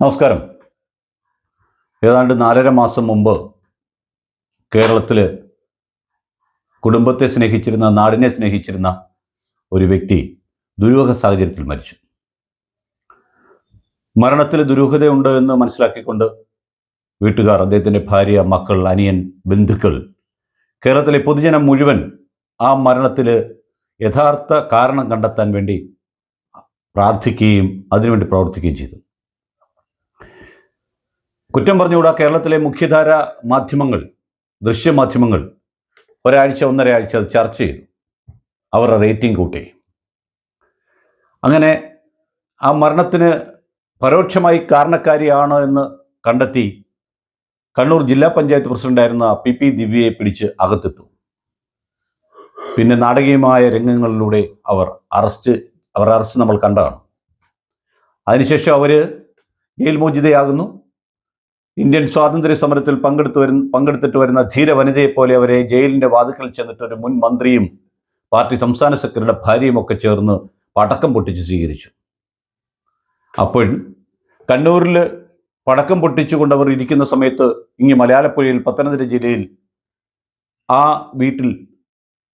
നമസ്കാരം. ഏതാണ്ട് നാലര മാസം മുമ്പ് കേരളത്തിൽ കുടുംബത്തെ സ്നേഹിച്ചിരുന്ന നാടിനെ സ്നേഹിച്ചിരുന്ന ഒരു വ്യക്തി ദുരൂഹ സാഹചര്യത്തിൽ മരിച്ചു. മരണത്തിൽ ദുരൂഹതയുണ്ട് എന്ന് മനസ്സിലാക്കിക്കൊണ്ട് വീട്ടുകാർ അദ്ദേഹത്തിന്റെ ഭാര്യ മക്കൾ അനിയൻ ബന്ധുക്കൾ കേരളത്തിലെ പൊതുജനം മുഴുവൻ ആ മരണത്തിൽ യഥാർത്ഥ കാരണം കണ്ടെത്താൻ വേണ്ടി പ്രാർത്ഥിക്കുകയും അതിനുവേണ്ടി പ്രവർത്തിക്കുകയും ചെയ്തു. കുറ്റം പറഞ്ഞുകൂടാ കേരളത്തിലെ മുഖ്യധാര മാധ്യമങ്ങൾ ദൃശ്യമാധ്യമങ്ങൾ. ഒരാഴ്ച ഒന്നര ആഴ്ച അത് ചർച്ച ചെയ്തു. അവരുടെ റേറ്റിംഗ് കൂട്ടി. അങ്ങനെ ആ മരണത്തിന് പരോക്ഷമായി കാരണക്കാരിയാണ് എന്ന് കണ്ടെത്തി കണ്ണൂർ ജില്ലാ പഞ്ചായത്ത് പ്രസിഡന്റായിരുന്ന പി പി ദിവ്യയെ പിടിച്ച് അകത്തിട്ടു. പിന്നെ നാടകീയമായ രംഗങ്ങളിലൂടെ അവർ അറസ്റ്റ് അവർ അറസ്റ്റ് നമ്മൾ കണ്ടതാണ്. അതിനുശേഷം അവർ ജയിൽ മോചിതയാകുന്നു. ഇന്ത്യൻ സ്വാതന്ത്ര്യ സമരത്തിൽ പങ്കെടുത്തു വരുന്ന പങ്കെടുത്തിട്ട് വരുന്ന ധീര വനിതയെ പോലെ അവരെ ജയിലിന്റെ വാതിക്കൽ ചെന്നിട്ട് ഒരു മുൻ മന്ത്രിയും പാർട്ടി സംസ്ഥാന സെക്രട്ടറിയുടെ ഭാര്യയും ഒക്കെ ചേർന്ന് പടക്കം പൊട്ടിച്ച് സ്വീകരിച്ചു. അപ്പോൾ കണ്ണൂരിൽ പടക്കം പൊട്ടിച്ചുകൊണ്ട് അവർ ഇരിക്കുന്ന സമയത്ത് ഇങ്ങ് മലയാളപ്പുഴയിൽ പത്തനംതിട്ട ജില്ലയിൽ ആ വീട്ടിൽ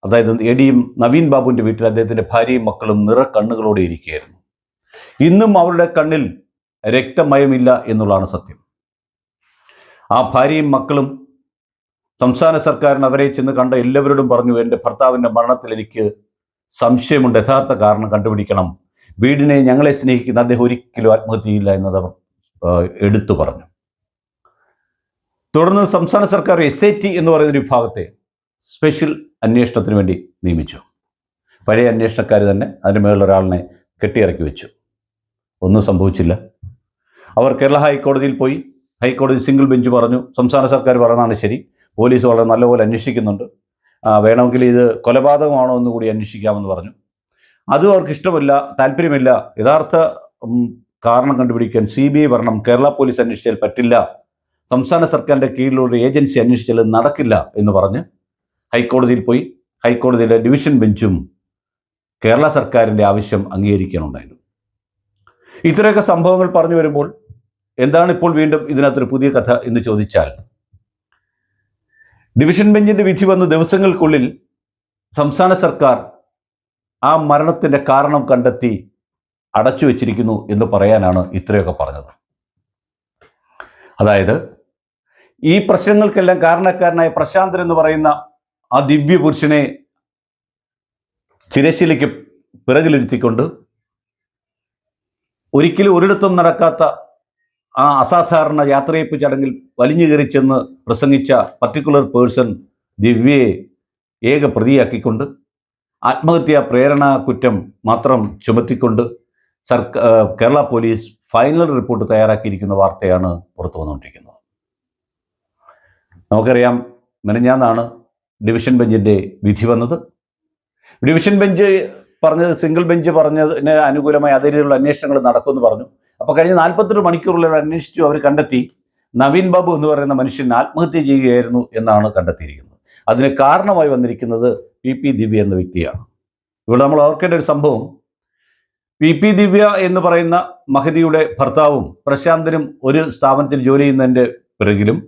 അതായത് എ ഡിയും നവീൻ ബാബുവിന്റെ വീട്ടിൽ അദ്ദേഹത്തിന്റെ ഭാര്യയും മക്കളും നിറ കണ്ണുകളോടെ ഇരിക്കുകയായിരുന്നു. ഇന്നും അവരുടെ കണ്ണിൽ രക്തമയമില്ല എന്നുള്ളതാണ് സത്യം. ആ ഭാര്യയും മക്കളും സംസ്ഥാന സർക്കാരിന് അവരെ ചെന്ന് കണ്ട എല്ലാവരോടും പറഞ്ഞു എന്റെ ഭർത്താവിന്റെ മരണത്തിൽ എനിക്ക് സംശയമുണ്ട്. യഥാർത്ഥ കാരണം കണ്ടുപിടിക്കണം. വീടിനെ ഞങ്ങളെ സ്നേഹിക്കുന്ന അദ്ദേഹം ഒരിക്കലും ആത്മഹത്യ ചെയ്യില്ല എന്നത് അവർ എടുത്തു പറഞ്ഞു. തുടർന്ന് സംസ്ഥാന സർക്കാർ എസ് ഐ ടി എന്ന് പറയുന്ന വിഭാഗത്തെ സ്പെഷ്യൽ അന്വേഷണത്തിന് വേണ്ടി നിയമിച്ചു. പഴയ അന്വേഷണക്കാർ തന്നെ അതിന് മേളിൽ ഒരാളിനെ കെട്ടിയിറക്കി വെച്ചു. ഒന്നും സംഭവിച്ചില്ല. അവർ കേരള ഹൈക്കോടതിയിൽ പോയി. ഹൈക്കോടതി സിംഗിൾ ബെഞ്ച് പറഞ്ഞു സംസ്ഥാന സർക്കാർ പറയുന്നതാണ് ശരി പോലീസ് വളരെ നല്ലപോലെ അന്വേഷിക്കുന്നുണ്ട്. വേണമെങ്കിൽ ഇത് കൊലപാതകമാണോ എന്ന് കൂടി അന്വേഷിക്കാമെന്ന് പറഞ്ഞു. അതും അവർക്ക് ഇഷ്ടമില്ല താല്പര്യമില്ല. യഥാർത്ഥ കാരണം കണ്ടുപിടിക്കാൻ സി ബി ഐ വരണം കേരള പോലീസ് അന്വേഷിച്ചാൽ പറ്റില്ല സംസ്ഥാന സർക്കാരിന്റെ കീഴിലുള്ള ഏജൻസി അന്വേഷിച്ചാൽ നടക്കില്ല എന്ന് പറഞ്ഞ് ഹൈക്കോടതിയിൽ പോയി. ഹൈക്കോടതിയിലെ ഡിവിഷൻ ബെഞ്ചും കേരള സർക്കാരിന്റെ ആവശ്യം അംഗീകരിക്കാനുണ്ടായിരുന്നു. ഇത്രയൊക്കെ സംഭവങ്ങൾ പറഞ്ഞു വരുമ്പോൾ എന്താണ് ഇപ്പോൾ വീണ്ടും ഇതിനകത്തൊരു പുതിയ കഥ എന്ന് ചോദിച്ചാൽ ഡിവിഷൻ ബെഞ്ചിന്റെ വിധി വന്ന ദിവസങ്ങൾക്കുള്ളിൽ സംസ്ഥാന സർക്കാർ ആ മരണത്തിന്റെ കാരണം കണ്ടെത്തി അടച്ചു വെച്ചിരിക്കുന്നു എന്ന് പറയാനാണ് ഇത്രയൊക്കെ പറഞ്ഞത്. അതായത് ഈ പ്രശ്നങ്ങൾക്കെല്ലാം കാരണക്കാരനായ പ്രശാന്തൻ എന്ന് പറയുന്ന ആ ദിവ്യ പുരുഷനെ ചിരശിലേക്ക് പിറകിലിരുത്തിക്കൊണ്ട് ഒരിക്കലും ഒരിടത്തും നടക്കാത്ത ആ അസാധാരണ യാത്രയപ്പ് ചടങ്ങിൽ വലിഞ്ഞു കയറി ചെന്ന് പ്രസംഗിച്ച പർട്ടിക്കുലർ പേഴ്സൺ ദിവ്യയെ ഏക പ്രതിയാക്കിക്കൊണ്ട് ആത്മഹത്യാ പ്രേരണ കുറ്റം മാത്രം ചുമത്തിക്കൊണ്ട് സർക്കാർ കേരള പോലീസ് ഫൈനൽ റിപ്പോർട്ട് തയ്യാറാക്കിയിരിക്കുന്ന വാർത്തയാണ് പുറത്തു വന്നുകൊണ്ടിരിക്കുന്നത്. നമുക്കറിയാം മെനഞ്ഞാന്നാണ് ഡിവിഷൻ ബെഞ്ചിന്റെ വിധി വന്നത്. ഡിവിഷൻ ബെഞ്ച് പറഞ്ഞത് സിംഗിൾ ബെഞ്ച് പറഞ്ഞതിന് അനുകൂലമായി അതേ രീതിയിലുള്ള അന്വേഷണങ്ങൾ നടക്കുമെന്ന് പറഞ്ഞു. അപ്പോൾ കഴിഞ്ഞ നാൽപ്പത്തെട്ട് മണിക്കൂറിൽ അന്വേഷിച്ചു അവർ കണ്ടെത്തി. നവീൻ ബാബു എന്ന് പറയുന്ന മനുഷ്യൻ ആത്മഹത്യ ചെയ്യുകയായിരുന്നു എന്നാണ് കണ്ടെത്തിയിരിക്കുന്നത്. അതിന് കാരണമായി വന്നിരിക്കുന്നത് പി പി ദിവ്യ എന്ന വ്യക്തിയാണ്. ഇവിടെ നമ്മൾ ഓർക്കേണ്ട ഒരു സംഭവം. പി പി ദിവ്യ എന്ന് പറയുന്ന മഹതിയുടെ ഭർത്താവും പ്രശാന്തനും ഒരു സ്ഥാപനത്തിൽ ജോലി ചെയ്യുന്നതിന്റെ പിറകിലും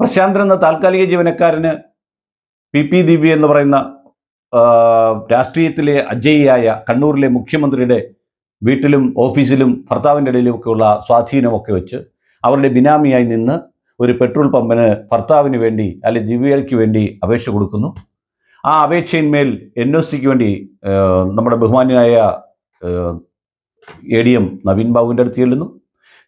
പ്രശാന്തൻ എന്ന താൽക്കാലിക ജീവനക്കാരന് പി പി ദിവ്യ എന്ന് പറയുന്ന രാഷ്ട്രീയത്തിലെ അജയ്യായ കണ്ണൂരിലെ മുഖ്യമന്ത്രിയുടെ വീട്ടിലും ഓഫീസിലും ഭർത്താവിന്റെ ഇടയിലുമൊക്കെയുള്ള സ്വാധീനമൊക്കെ വെച്ച് അവരുടെ ബിനാമിയായി നിന്ന് ഒരു പെട്രോൾ പമ്പിന് ഭർത്താവിന് വേണ്ടി അല്ലെങ്കിൽ ദിവ്യയ്ക്ക് വേണ്ടി അപേക്ഷ കൊടുക്കുന്നു. ആ അപേക്ഷയിന്മേൽ എൻ ഒ സിക്ക് വേണ്ടി നമ്മുടെ ബഹുമാന്യനായ എ ഡി എം നവീൻ ബാബുവിന്റെ അടുത്ത് ചെല്ലുന്നു.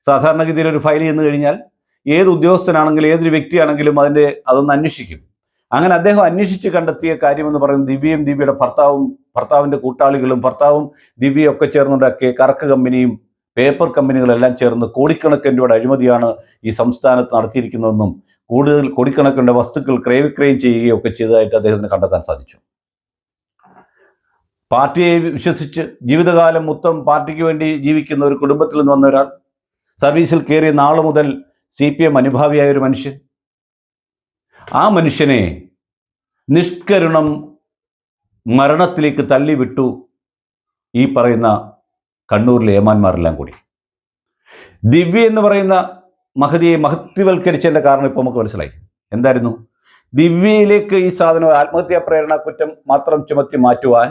സാധാരണഗതിയിൽ ഒരു ഫയൽ ചെന്ന് കഴിഞ്ഞാൽ ഏത് ഉദ്യോഗസ്ഥനാണെങ്കിലും ഏതൊരു വ്യക്തിയാണെങ്കിലും അതിന്റെ അതൊന്ന് അന്വേഷിക്കും. അങ്ങനെ അദ്ദേഹം അന്വേഷിച്ച് കണ്ടെത്തിയ കാര്യമെന്ന് പറയുന്നത് ദിവ്യയും ദിവ്യയുടെ ഭർത്താവും ഭർത്താവിന്റെ കൂട്ടാളികളും ഭർത്താവും ദിവ്യയൊക്കെ ചേർന്നുണ്ടാക്കിയ കറക്ക് കമ്പനിയും പേപ്പർ കമ്പനികളെല്ലാം ചേർന്ന് കോടിക്കണക്കിന് രൂപയുടെ അഴിമതിയാണ് ഈ സംസ്ഥാനത്ത് നടത്തിയിരിക്കുന്നതെന്നും കൂടുതൽ കോടിക്കണക്കിന് വസ്തുക്കൾ ക്രയവിക്രയം ചെയ്യുകയും ഒക്കെ ചെയ്തതായിട്ട് അദ്ദേഹത്തിന് കണ്ടെത്താൻ സാധിച്ചു. പാർട്ടിയെ വിശ്വസിച്ച് ജീവിതകാലം മൊത്തം പാർട്ടിക്ക് വേണ്ടി ജീവിക്കുന്ന ഒരു കുടുംബത്തിൽ നിന്ന് വന്ന ഒരാൾ സർവീസിൽ കയറിയ നാളു മുതൽ സി പി എം അനുഭാവിയായ ഒരു മനുഷ്യൻ. ആ മനുഷ്യനെ നിഷ്കരുണം മരണത്തിലേക്ക് തള്ളിവിട്ടു ഈ പറയുന്ന കണ്ണൂരിലെ ഏമാന്മാരെല്ലാം കൂടി. ദിവ്യ എന്ന് പറയുന്ന മഹതിയെ മഹത്വവൽക്കരിച്ചതിന്റെ കാരണം ഇപ്പോൾ നമുക്ക് മനസ്സിലായി. എന്തായിരുന്നു? ദിവ്യയിലേക്ക് ഈ സാധനം ആത്മഹത്യാ പ്രേരണ കുറ്റം മാത്രം ചുമത്തി മാറ്റുവാൻ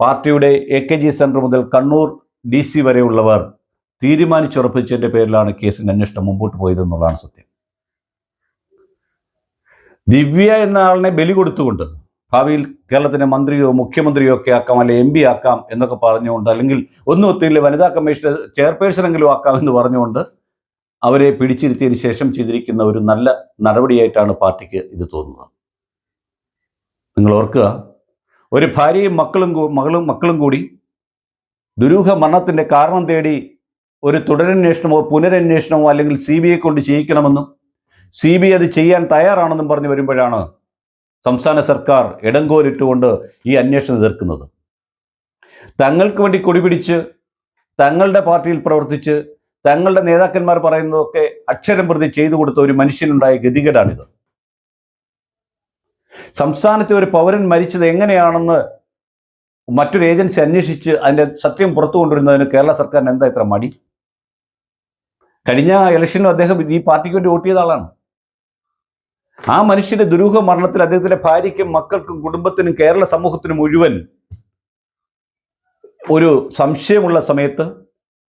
പാർട്ടിയുടെ എ കെ ജി സെന്റർ മുതൽ കണ്ണൂർ ഡി സി വരെയുള്ളവർ തീരുമാനിച്ചുറപ്പിച്ചതിന്റെ പേരിലാണ് കേസിന്റെ അന്വേഷണം മുമ്പോട്ട് പോയതെന്നുള്ളതാണ് സത്യം. ദിവ്യ എന്ന ആളിനെ ബലി കൊടുത്തുകൊണ്ട് ഭാവിയിൽ കേരളത്തിന്റെ മന്ത്രിയോ മുഖ്യമന്ത്രിയോ ഒക്കെ ആക്കാം അല്ലെങ്കിൽ എം പി ആക്കാം എന്നൊക്കെ പറഞ്ഞുകൊണ്ട് അല്ലെങ്കിൽ ഒന്നും ഒത്തിരി വനിതാ കമ്മീഷൻ ചെയർപേഴ്സണെങ്കിലും ആക്കാം എന്ന് പറഞ്ഞുകൊണ്ട് അവരെ പിടിച്ചിരുത്തിയതിന് ശേഷം ചെയ്തിരിക്കുന്ന ഒരു നല്ല നടപടിയായിട്ടാണ് പാർട്ടിക്ക് ഇത് തോന്നുന്നത്. നിങ്ങൾ ഓർക്കുക ഒരു ഭാര്യയും മക്കളും മകളും മക്കളും കൂടി ദുരൂഹ മരണത്തിന്റെ കാരണം തേടി ഒരു തുടരന്വേഷണമോ പുനരന്വേഷണമോ അല്ലെങ്കിൽ സി ബി ഐ കൊണ്ട് ചെയ്യിക്കണമെന്നും സി ബി ഐ അത് ചെയ്യാൻ തയ്യാറാണെന്നും പറഞ്ഞു വരുമ്പോഴാണ് സംസ്ഥാന സർക്കാർ ഇടങ്കോലിട്ടുകൊണ്ട് ഈ അന്വേഷണം എതിർക്കുന്നത്. തങ്ങൾക്ക് വേണ്ടി കൊടിപിടിച്ച് തങ്ങളുടെ പാർട്ടിയിൽ പ്രവർത്തിച്ച് തങ്ങളുടെ നേതാക്കന്മാർ പറയുന്നതൊക്കെ അക്ഷരം പ്രതി ചെയ്തു കൊടുത്ത ഒരു മനുഷ്യനുണ്ടായ ഗതികേടാണിത്. സംസ്ഥാനത്തെ ഒരു പൗരൻ മരിച്ചത് എങ്ങനെയാണെന്ന് മറ്റൊരു ഏജൻസി അന്വേഷിച്ച് അതിന്റെ സത്യം പുറത്തു കൊണ്ടുവരുന്നതിന് കേരള സർക്കാരിന് എന്താ ഇത്ര മടി? കഴിഞ്ഞ ഇലക്ഷനിലും അദ്ദേഹം ഈ പാർട്ടിക്ക് വേണ്ടി വോട്ട് ചെയ്ത ആളാണ്. ആ മനുഷ്യന്റെ ദുരൂഹ മരണത്തിൽ അദ്ദേഹത്തിന്റെ ഭാര്യയ്ക്കും മക്കൾക്കും കുടുംബത്തിനും കേരള സമൂഹത്തിനും മുഴുവൻ ഒരു സംശയമുള്ള സമയത്ത്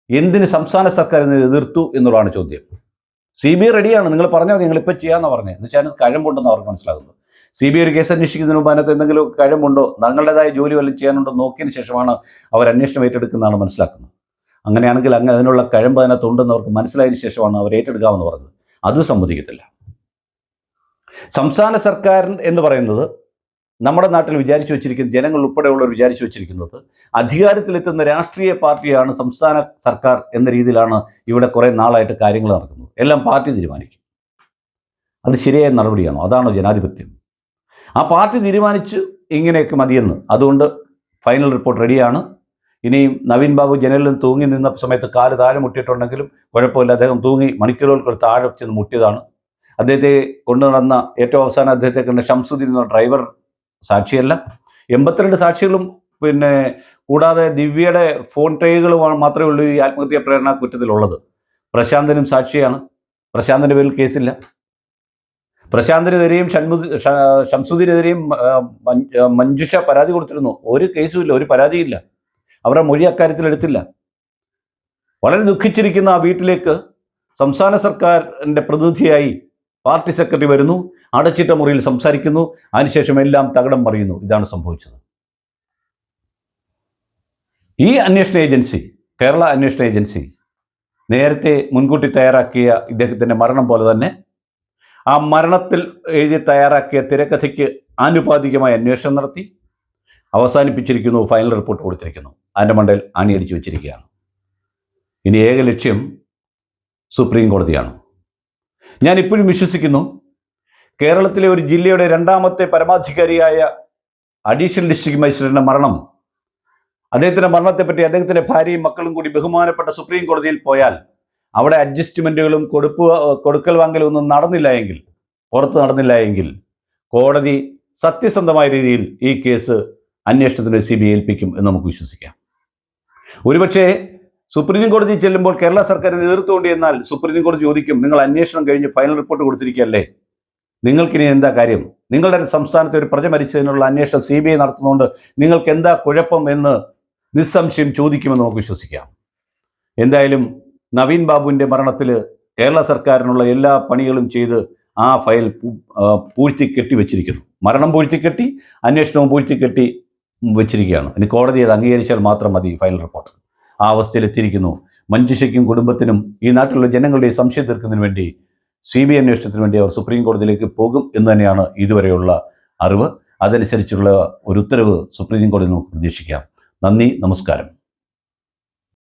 എന്തിന് സംസ്ഥാന സർക്കാർ ഇതിനെ എതിർത്തു എന്നുള്ളതാണ് ചോദ്യം. സി ബി ഐ റെഡിയാണ്. നിങ്ങൾ പറഞ്ഞാൽ നിങ്ങൾ ഇപ്പം ചെയ്യാമെന്ന് പറഞ്ഞത് എന്ന് വെച്ചാൽ കഴമ്പുണ്ടെന്ന് അവർക്ക് മനസ്സിലാകുന്നു സി ബി ഐ ഒരു കേസ് അന്വേഷിക്കുന്നതിന് മുമ്പ് അതിനകത്ത് എന്തെങ്കിലും കഴമ്പുണ്ടോ? തങ്ങളുടേതായ ജോലി വല്ലതും ചെയ്യാനുണ്ടോ നോക്കിയതിന് ശേഷമാണ് അവർ അന്വേഷണം ഏറ്റെടുക്കുന്നതാണ് മനസ്സിലാക്കുന്നത്. അങ്ങനെയാണെങ്കിൽ അങ്ങ് അതിനുള്ള കഴമ്പ് അതിനകത്ത് ഉണ്ടെന്ന് അവർക്ക് മനസ്സിലായതിനു ശേഷമാണ് അവർ ഏറ്റെടുക്കാമെന്ന് പറഞ്ഞത്. അത് സമ്മതിക്കത്തില്ല. സംസ്ഥാന സർക്കാർ എന്ന് പറയുന്നത് നമ്മുടെ നാട്ടിൽ വിചാരിച്ചു വെച്ചിരിക്കുന്ന ജനങ്ങൾ ഉൾപ്പെടെയുള്ളവർ വിചാരിച്ചു വെച്ചിരിക്കുന്നത് അധികാരത്തിലെത്തുന്ന രാഷ്ട്രീയ പാർട്ടിയാണ് സംസ്ഥാന സർക്കാർ എന്ന രീതിയിലാണ് ഇവിടെ കുറേ നാളായിട്ട് കാര്യങ്ങൾ നടക്കുന്നത്. എല്ലാം പാർട്ടി തീരുമാനിക്കും. അത് ശരിയായ നടപടിയാണോ? അതാണോ ജനാധിപത്യം? ആ പാർട്ടി തീരുമാനിച്ച് ഇങ്ങനെയൊക്കെ മതിയെന്ന്. അതുകൊണ്ട് ഫൈനൽ റിപ്പോർട്ട് റെഡിയാണ്. ഇനിയും നവീൻ ബാബു ജനലിൽ തൂങ്ങി നിന്ന സമയത്ത് കാൽ താഴെ മുട്ടിയിട്ടുണ്ടെങ്കിലും കുഴപ്പമില്ല. അദ്ദേഹം തൂങ്ങി മണിക്കൂറുകൾക്ക് താഴെ ചെന്ന് മുട്ടിയതാണ്. അദ്ദേഹത്തെ കൊണ്ടു നടന്ന ഏറ്റവും അവസാനം അദ്ദേഹത്തെ കണ്ട ഷംസുദ്ദീൻ എന്ന ഡ്രൈവർ സാക്ഷിയല്ല. എൺപത്തിരണ്ട് സാക്ഷികളും പിന്നെ കൂടാതെ ദിവ്യയുടെ ഫോൺ ടേഗുകൾ മാത്രമേ ഉള്ളൂ ഈ ആത്മഹത്യാ പ്രേരണ കുറ്റത്തിലുള്ളത്. പ്രശാന്തനും സാക്ഷിയാണ്. പ്രശാന്തിന്റെ പേരിൽ കേസില്ല. പ്രശാന്തിനെതിരെയും ഷൺമുദ് ഷംസുദ്ദീനെതിരെയും മഞ്ജുഷ പരാതി കൊടുത്തിരുന്നു. ഒരു കേസുമില്ല ഒരു പരാതിയില്ല. അവരുടെ മൊഴി അക്കാര്യത്തിൽ എടുത്തില്ല. വളരെ ദുഃഖിച്ചിരിക്കുന്ന ആ വീട്ടിലേക്ക് സംസ്ഥാന സർക്കാരിന്റെ പ്രതിനിധിയായി പാർട്ടി സെക്രട്ടറി വരുന്നു അടച്ചിട്ട മുറിയിൽ സംസാരിക്കുന്നു അതിനുശേഷം എല്ലാം തകടം പറയുന്നു ഇതാണ് സംഭവിച്ചത്. ഈ അന്വേഷണ ഏജൻസി കേരള അന്വേഷണ ഏജൻസി നേരത്തെ മുൻകൂട്ടി തയ്യാറാക്കിയ ഇദ്ദേഹത്തിന്റെ മരണം പോലെ തന്നെ ആ മരണത്തിൽ എഴുതി തയ്യാറാക്കിയ തിരക്കഥയ്ക്ക് ആനുപാതികമായ അന്വേഷണം നടത്തി അവസാനിപ്പിച്ചിരിക്കുന്നു ഫൈനൽ റിപ്പോർട്ട് കൊടുത്തിരിക്കുന്നു. അതിന്റെ മണ്ടയിൽ അണിയടിച്ചു വെച്ചിരിക്കുകയാണ്. ഇനി ഏക ലക്ഷ്യം സുപ്രീം കോടതിയാണ്. ഞാൻ ഇപ്പോഴും വിശ്വസിക്കുന്നു. കേരളത്തിലെ ഒരു ജില്ലയുടെ രണ്ടാമത്തെ പരമാധികാരിയായ അഡീഷണൽ ഡിസ്ട്രിക്ട് മജിസ്ട്രേറ്റിന്റെ മരണം. അദ്ദേഹത്തിന്റെ മരണത്തെപ്പറ്റി അദ്ദേഹത്തിന്റെ ഭാര്യയും മക്കളും കൂടി ബഹുമാനപ്പെട്ട സുപ്രീം കോടതിയിൽ പോയാൽ അവിടെ അഡ്ജസ്റ്റ്മെന്റുകളും കൊടുപ്പ് കൊടുക്കൽ വാങ്ങലും ഒന്നും നടന്നില്ല എങ്കിൽ പുറത്ത് നടന്നില്ല എങ്കിൽ കോടതി സത്യസന്ധമായ രീതിയിൽ ഈ കേസ് അന്വേഷണത്തിന് സി ബി ഏൽപ്പിക്കും എന്ന് നമുക്ക് വിശ്വസിക്കാം. ഒരുപക്ഷേ സുപ്രീം കോടതി ചെല്ലുമ്പോൾ കേരള സർക്കാർ എതിർത്തുകൊണ്ട് എന്നാൽ സുപ്രീം കോടതി ചോദിക്കും നിങ്ങൾ അന്വേഷണം കഴിഞ്ഞ് ഫൈനൽ റിപ്പോർട്ട് കൊടുത്തിരിക്കുകയല്ലേ? നിങ്ങൾക്കിനി എന്താ കാര്യം? നിങ്ങളുടെ സംസ്ഥാനത്തെ ഒരു പ്രജ മരിച്ചതിനുള്ള അന്വേഷണം സി ബി ഐ നടത്തുന്നതുകൊണ്ട് നിങ്ങൾക്ക് എന്താ കുഴപ്പം എന്ന് നിസ്സംശയം ചോദിക്കുമെന്ന് നമുക്ക് വിശ്വസിക്കാം. എന്തായാലും നവീൻ ബാബുവിന്റെ മരണത്തിൽ കേരള സർക്കാരിനുള്ള എല്ലാ പണികളും ചെയ്ത് ആ ഫയൽ പൂഴ്ത്തി കെട്ടി വെച്ചിരിക്കുന്നു. മരണം പൂഴ്ത്തി കെട്ടി അന്വേഷണവും പൂഴ്ത്തി കെട്ടി വെച്ചിരിക്കുകയാണ്. ഇനി കോടതി അത് അംഗീകരിച്ചാൽ മാത്രം മതി ഫൈനൽ റിപ്പോർട്ട് ആ അവസ്ഥയിലെത്തിയിരിക്കുന്നു. മഞ്ജുഷയ്ക്കും കുടുംബത്തിനും ഈ നാട്ടിലുള്ള ജനങ്ങളുടെ സംശയം തീർക്കുന്നതിന് വേണ്ടി സി ബി അന്വേഷണത്തിന് വേണ്ടി അവർ സുപ്രീം കോടതിയിലേക്ക് പോകും എന്ന് തന്നെയാണ് ഇതുവരെയുള്ള അറിവ്. അതനുസരിച്ചുള്ള ഒരു ഉത്തരവ് സുപ്രീം കോടതി നമുക്ക് പ്രതീക്ഷിക്കാം. നന്ദി നമസ്കാരം.